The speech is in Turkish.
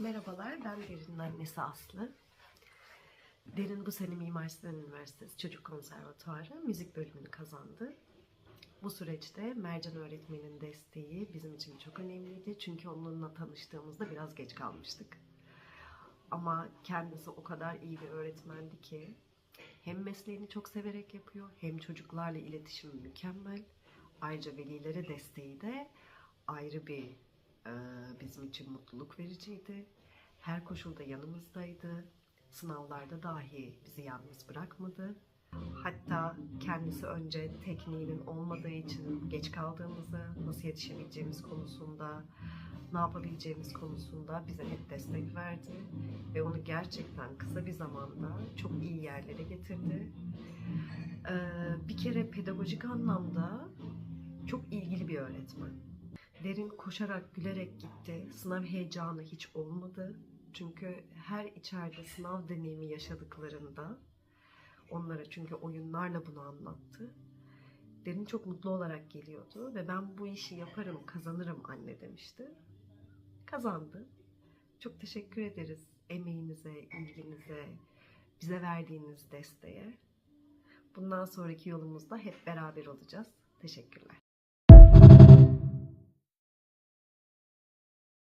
Merhabalar, ben Derin'in annesi Aslı. Derin bu sene Mimar Sinan Üniversitesi Çocuk Konservatuarı müzik bölümünü kazandı. Bu süreçte Mercan öğretmenin desteği bizim için çok önemliydi. Çünkü onunla tanıştığımızda biraz geç kalmıştık. Ama kendisi o kadar iyi bir öğretmendi ki hem mesleğini çok severek yapıyor hem çocuklarla iletişimi mükemmel. Ayrıca velilere desteği de ayrı bir bizim için mutluluk vericiydi. Her koşulda yanımızdaydı. Sınavlarda dahi bizi yalnız bırakmadı. Hatta kendisi önce tekniğinin olmadığı için geç kaldığımızı, nasıl yetişebileceğimiz konusunda, ne yapabileceğimiz konusunda bize hep destek verdi. Ve onu gerçekten kısa bir zamanda çok iyi yerlere getirdi. Ee, bir kere pedagojik anlamda çok ilgili bir öğretmen. Derin koşarak, gülerek gitti. Sınav heyecanı hiç olmadı. Çünkü her içeride sınav deneyimi yaşadıklarında onlara çünkü oyunlarla bunu anlattı. Derin çok mutlu olarak geliyordu ve ben bu işi yaparım, kazanırım anne demişti. Kazandı. Çok teşekkür ederiz emeğinize, ilginize, bize verdiğiniz desteğe. Bundan sonraki yolumuzda hep beraber olacağız. Teşekkürler.